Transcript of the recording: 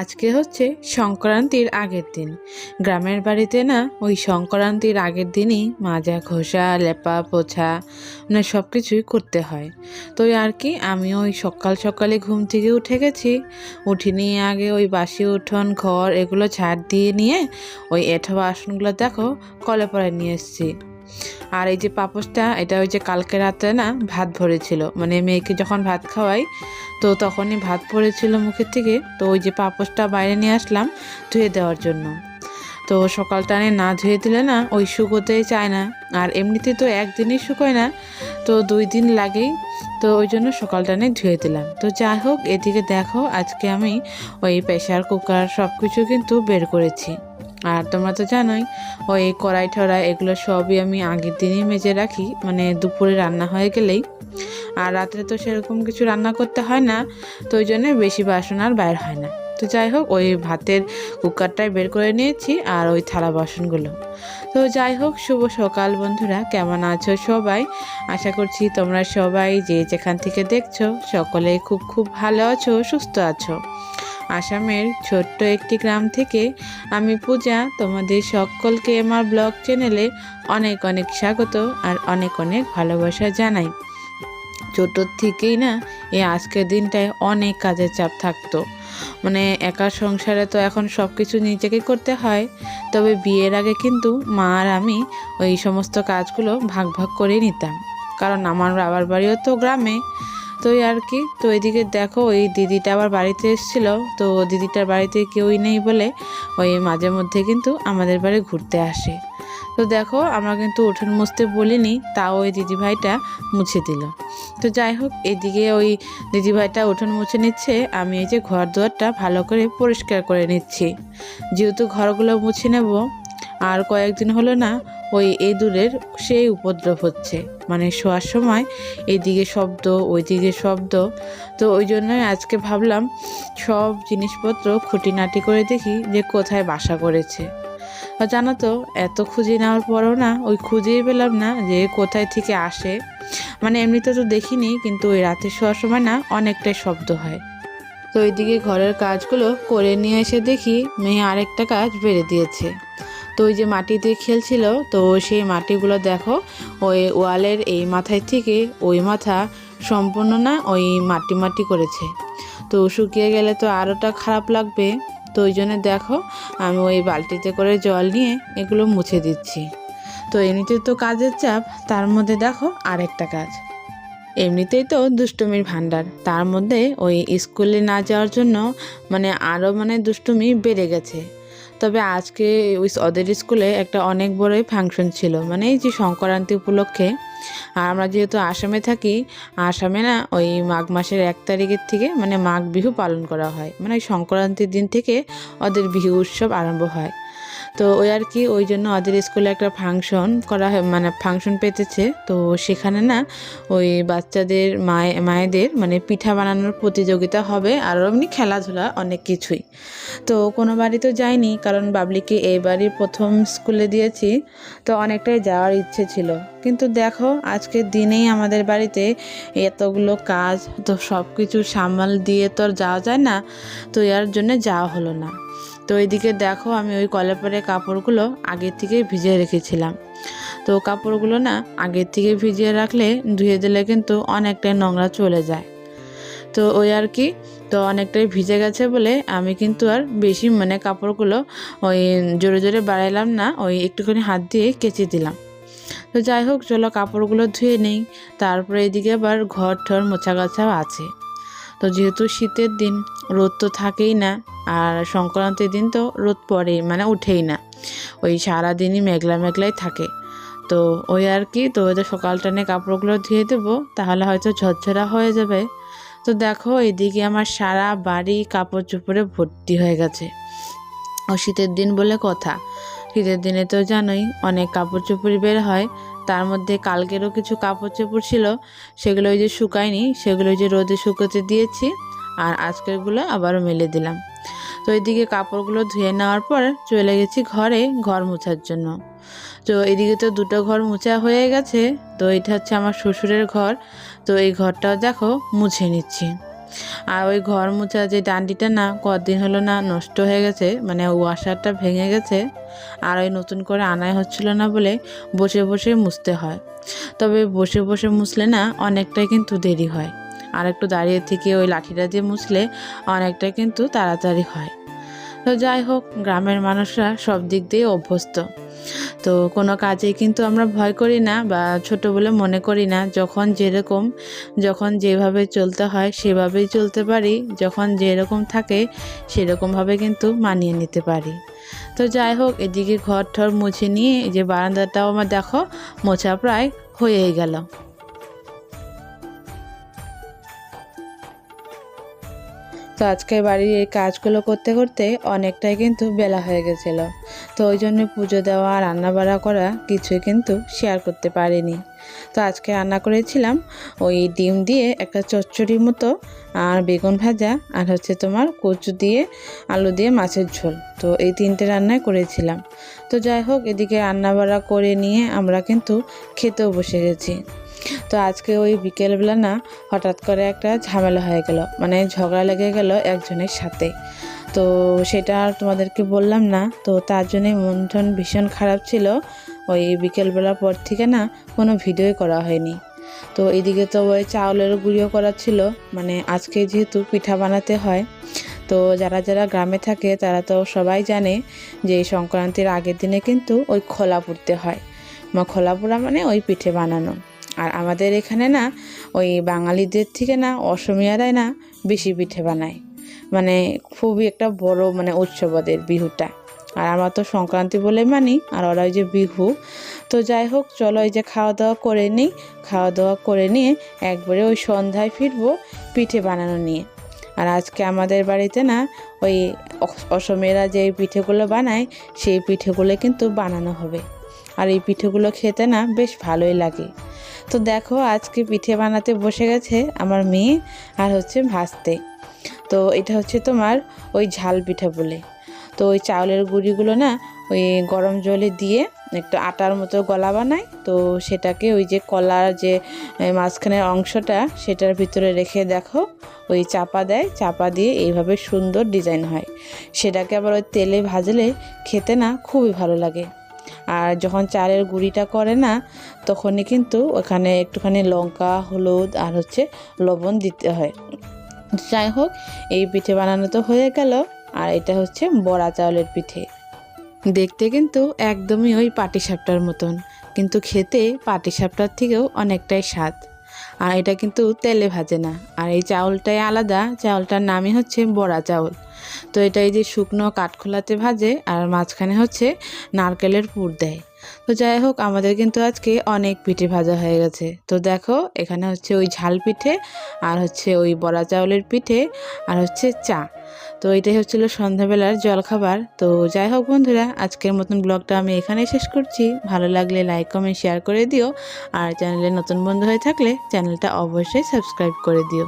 আজকে হচ্ছে সংক্রান্তির আগের দিন। গ্রামের বাড়িতে না ওই সংক্রান্তির আগের দিনই মাজা ঘষা লেপা, পোছা মানে সব কিছুই করতে হয়। তো আর কি, আমি ওই সকাল সকালে ঘুম থেকে উঠে গেছি। উঠে নিয়ে আগে ওই বাসি উঠোন, ঘর এগুলো ঝাড় দিয়ে নিয়ে ওই এঠো বাসনগুলো দেখো, কলে পরে নিয়ে এসেছি। আর এই যে পাপোশটা, এটা ওই যে কালকে রাতে না ভাত ভরেছিল। মানে মেয়েকে যখন ভাত খাওয়াই, তো তখনই ভাত পড়েছিল মুখের থেকে। তো ওই যে পাপোশটা বাইরে নিয়ে আসলাম ধুয়ে দেওয়ার জন্য। তো সকালটানে না ধুয়ে দিলে না ওই শুকোতেই চায় না। আর এমনিতে তো একদিনই শুকোয় না, তো দুই দিন লাগেই। তো ওই জন্য সকালটানে ধুয়ে দিলাম। তো যাই হোক, এদিকে দেখো আজকে আমি ওই প্রেশার কুকার সব কিছু কিন্তু বের করেছি। আর তোমরা তো জানোই, ওই কড়াই ঠড়াই এগুলো সবই আমি আগের দিনই মেজে রাখি মানে দুপুরে রান্না হয়ে গেলেই। আর রাত্রে তো সেরকম কিছু রান্না করতে হয় না, তো ওই জন্য বেশি বাসন আর বাইর হয় না। তো যাই হোক, ওই ভাতের কুকারটাই বের করে নিয়েছি আর ওই থালা বাসনগুলো। তো যাই হোক, শুভ সকাল বন্ধুরা, কেমন আছো সবাই? আশা করছি তোমরা সবাই যে যেখান থেকে দেখছ, সকলে খুব খুব ভালো আছো, সুস্থ আছো। আসামের ছোট্ট একটি গ্রাম থেকে আমি পূজা তোমাদের সকলকে আমার ব্লগ চ্যানেলে অনেক অনেক স্বাগত আর অনেক অনেক ভালোবাসা জানাই। ছোটোর থেকেই না এই আজকের দিনটায় অনেক কাজের চাপ থাকতো। মানে একা সংসারে তো এখন সব কিছু নিজেকে করতে হয়। তবে বিয়ের আগে কিন্তু মা আর আমি ওই সমস্ত কাজগুলো ভাগ ভাগ করে নিতাম। কারণ আমার বাবার বাড়িও তো গ্রামে। তো আর কি। তো এদিকে দেখো, ওই দিদিটা আবার বাড়িতে এসেছিল। তো দিদিটার বাড়িতে কেউই নেই বলে ওই মাঝে মধ্যে কিন্তু আমাদের বাড়ি ঘুরতে আসে। তো দেখো, আমরা কিন্তু উঠোন মুছতে বলিনি, তাও ওই দিদিভাইটা মুছে দিল। তো যাই হোক, এদিকে ওই দিদিভাইটা উঠোন মুছে নিচ্ছে। আমি এই যে ঘর দুয়ারটা ভালো করে পরিষ্কার করে নিচ্ছি। যেহেতু ঘরগুলো মুছে নেব, আর কয়েকদিন হলো না ওই ইঁদুরের সেই উপদ্রব হচ্ছে। মানে শোয়ার সময় এদিকে শব্দ, ওইদিকে শব্দ। তো ওই জন্যই আজকে ভাবলাম সব জিনিসপত্র খুঁটিনাটি করে দেখি যে কোথায় বাসা করেছে। জানো তো, এত খুঁজে নেওয়ার পরও না ওই খুঁজেই পেলাম না যে কোথায় থেকে আসে। মানে এমনিতে তো দেখিনি, কিন্তু ওই রাতে শোয়ার সময় না অনেকটাই শব্দ হয়। তো ওইদিকে ঘরের কাজগুলো করে নিয়ে এসে দেখি মেয়ে আরেকটা কাজ বেড়ে দিয়েছে। তো ওই যে মাটি দিয়ে খেলছিল, তো সেই মাটিগুলো দেখো, ওই ওয়ালের এই মাথায় থেকে ওই মাথা সম্পূর্ণ না ওই মাটি মাটি করেছে। তো শুকিয়ে গেলে তো আরোটা খারাপ লাগবে, তো ওই জন্য দেখো আমি ওই বালতিতে করে জল নিয়ে এগুলো মুছে দিচ্ছি। তো এমনিতে তো কাজের চাপ, তার মধ্যে দেখো আরেকটা কাজ। এমনিতেই তো দুষ্টুমির ভাণ্ডার, তার মধ্যে ওই স্কুলে না যাওয়ার জন্য মানে আরও মানে দুষ্টুমি বেড়ে গেছে। তবে আজকে ওই ওদের স্কুলে একটা অনেক বড়ই ফাংশন ছিল মানে এই যে সংক্রান্তি উপলক্ষে। আর আমরা যেহেতু আসামে থাকি, আসামে না ওই মাঘ মাসের এক তারিখের থেকে মানে মাঘ বিহু পালন করা হয়। মানে ওই সংক্রান্তির দিন থেকে ওদের বিহু উৎসব আরম্ভ হয়। তো ওই আর কি, ওই জন্য ওদের স্কুলে একটা ফাংশন করা মানে ফাংশন পেতেছে। তো সেখানে না ওই বাচ্চাদের, মায়ে, মায়েদের মানে পিঠা বানানোর প্রতিযোগিতা হবে আর এমনি খেলাধুলা অনেক কিছুই। তো কোনো বাড়ি তো যাইনি কারণ বাবলিকে এই বাড়ির প্রথম স্কুলে দিয়েছি, তো অনেকটাই যাওয়ার ইচ্ছে ছিল। কিন্তু দেখো, আজকের দিনেই আমাদের বাড়িতে এতগুলো কাজ, তো সব কিছু সামাল দিয়ে তো আর যাওয়া যায় না, তো এর জন্য যাওয়া হলো না। তো এইদিকে দেখো আমি ওই কলাপাড়ের কাপড়গুলো আগের থেকে ভিজিয়ে রেখেছিলাম। তো কাপড়গুলো না আগের থেকে ভিজিয়ে রাখলে ধুয়ে দিলে কিন্তু অনেকটাই নোংরা চলে যায়। তো ওই আর কি, তো অনেকটাই ভিজে গেছে বলে আমি কিন্তু আর বেশি মানে কাপড়গুলো ওই জোরে জোরে বাড়াইলাম না, ওই একটুখানি হাত দিয়ে কেচে দিলাম। তো যাই হোক, চলো কাপড়গুলো ধুয়ে নেই, তারপরে এদিকে আবার ঘর ঠর মোছা গাছাও আছে। তো যেহেতু শীতের দিন, রোদ তো থাকেই না, আর সংক্রান্তির দিন তো রোদ পড়েই মানে উঠেই না। ওই সারাদিনই মেঘলা মেঘলাই থাকে। তো ওই আর কি, তো ওই সকাল টানে কাপড়গুলো ধুয়ে দেবো, তাহলে হয়তো ঝরঝরা হয়ে যাবে। তো দেখো এদিকে আমার সারা বাড়ি কাপড় চোপড়ে ভর্তি হয়ে গেছে। ও শীতের দিন বলে কথা। শীতের দিনে তো জানোই, অনেক কাপড় চোপড় বের হয় তার মধ্যে কালকেরও কিছু কাপড় চোপড় ছিল, সেগুলো ওই যে শুকায়নি, সেগুলো ওই যে রোদে শুকোতে দিয়েছি আর আজকেরগুলো আবারও মেলে দিলাম। তো এদিকে কাপড়গুলো ধুয়ে নেওয়ার পর চলে গেছি ঘরে ঘর মোছার জন্য। তো এদিকে তো দুটো ঘর মোছা হয়ে গেছে, তো এটা হচ্ছে আমার শ্বশুরের ঘর, তো এই ঘরটাও দেখো মুছে নিচ্ছি। আর ওই ঘর মোছা যে ডান্ডিটা না, কদিন হলো না নষ্ট হয়ে গেছে মানে ওয়াশারটা ভেঙে গেছে, আর ওই নতুন করে আনাই হচ্ছিল না বলে বসে বসে মুছতে হয়। তবে বসে বসে মুছলে না অনেকটাই কিন্তু দেরি হয়, আর একটু দাঁড়িয়ে থেকে ওই লাঠিটা দিয়ে মুছলে অনেকটা কিন্তু তাড়াতাড়ি হয়। তো যাই হোক, গ্রামের মানুষরা সব দিক দিয়ে অভ্যস্ত। তো কোনো কাজে কিন্তু আমরা ভয় করি না বা ছোট বলে মনে করি না, যখন যেরকম, যখন যেভাবে চলতে হয় সেভাবেই চলতে পারি, যখন যেরকম থাকে সেরকমভাবে কিন্তু মানিয়ে নিতে পারি। তো যাই হোক, এদিকে ঘর ঠর মুছে নিয়ে যে বারান্দাটাও আমার দেখো, মোছা প্রায় হয়েই গেল। তো আজকে বাড়ির এই কাজগুলো করতে করতে অনেকটাই কিন্তু বেলা হয়ে গেছিল। তো ওই জন্য পুজো দেওয়া রান্না বাড়া করা কিছুই কিন্তু শেয়ার করতে পারিনি। তো আজকে রান্না করেছিলাম ওই ডিম দিয়ে একটা চচ্চড়ির মতো আর বেগুন ভাজা আর হচ্ছে তোমার কচু দিয়ে, আলু দিয়ে মাছের ঝোল। তো এই তিনটে রান্নাই করেছিলাম। তো যাই হোক, এদিকে রান্না বাড়া করে নিয়ে আমরা কিন্তু খেতেও বসে গেছি। তো আজকে ওই বিকেলবেলা না হঠাৎ করে একটা ঝামেলা হয়ে গেল। মানে ঝগড়া লেগে গেল একজনের সাথে। তো সেটা আর তোমাদেরকে বললাম না। তো তার জন্যই মন টন ভীষণ খারাপ ছিল। ওই বিকেলবেলার পর থেকে না কোনো ভিডিওই করা হয়নি। তো এদিকে তো ওই চাউলের গুঁড়িও করা ছিল। মানে আজকে যেহেতু পিঠা বানাতে হয়, তো যারা যারা গ্রামে থাকে তারা তো সবাই জানে যে সংক্রান্তির আগের দিনে কিন্তু ওই খোলা পুড়তে হয়। খোলা পোড়া মানে ওই পিঠে বানানো। আর আমাদের এখানে না, ওই বাঙালিদের থেকে না, অসমিয়ারাই না বেশি পিঠে বানায়। মানে খুবই একটা বড় মানে উৎসব ওদের বিহুটা। আর আমরা তো সংক্রান্তি বলে মানি, আর ওরা ওই যে বিহু। তো যাই হোক, চলো এই যে খাওয়া দাওয়া করে নিই। খাওয়া দাওয়া করে নিয়ে একবারে ওই সন্ধ্যায় ফিরবো পিঠে বানানো নিয়ে। আর আজকে আমাদের বাড়িতে না, ওই অস- অসমেরা যে পিঠেগুলো বানায়, সেই পিঠেগুলো কিন্তু বানানো হবে। আর এই পিঠেগুলো খেতে না বেশ ভালোই লাগে। তো দেখো, আজকে পিঠে বানাতে বসে গেছে আমার মেয়ে আর হচ্ছে ভাজতে তো এটা হচ্ছে তোমার ওই ঝাল পিঠা বলে। তো ওই চাউলের গুঁড়িগুলো না ওই গরম জলে দিয়ে একটু আটার মতো গলা বানায়। তো সেটাকে ওই যে কলার যে মাঝখানের অংশটা সেটার ভিতরে রেখে দেখো, ওই চাপা দেয়, চাপা দিয়ে এইভাবে সুন্দর ডিজাইন হয়। সেটাকে আবার ওই তেলে ভাজলে খেতে না খুবই ভালো লাগে। আর যখন চালের গুঁড়িটা করে না, তখনই কিন্তু ওখানে একটুখানি লঙ্কা, হলুদ আর হচ্ছে লবণ দিতে হয়। যাই হোক, এই পিঠে বানানো তো হয়ে গেল, আর এটা হচ্ছে বড়া চাউলের পিঠে। দেখতে কিন্তু একদমই ওই পাটিসাপটার মতন, কিন্তু খেতে পাটিসাপটার থেকেও অনেকটাই স্বাদ। আর এটা কিন্তু তেলে ভাজে না। আর এই চাউলটাই আলাদা, চাউলটার নামই হচ্ছে বড়া চাউল। তো এটা এই যে শুকনো কাঠখোলাতে ভাজে, আর মাঝখানে হচ্ছে নারকেলের পুর দেয়। তো যাই হোক, আমাদের কিন্তু আজকে অনেক পিঠে ভাজা হয়ে গেছে। তো দেখো, এখানে হচ্ছে ওই ঝাল পিঠে, আর হচ্ছে ওই বড়া চাউলের পিঠে, আর হচ্ছে চা। তো এটাই হচ্ছিল সন্ধ্যাবেলার জলখাবার। তো যাই হোক বন্ধুরা, আজকের মতন ব্লগটা আমি এখানেই শেষ করছি। ভালো লাগলে লাইক, কমেন্ট, শেয়ার করে দিও। আর চ্যানেলে নতুন বন্ধু হয়ে থাকলে চ্যানেলটা অবশ্যই সাবস্ক্রাইব করে দিও।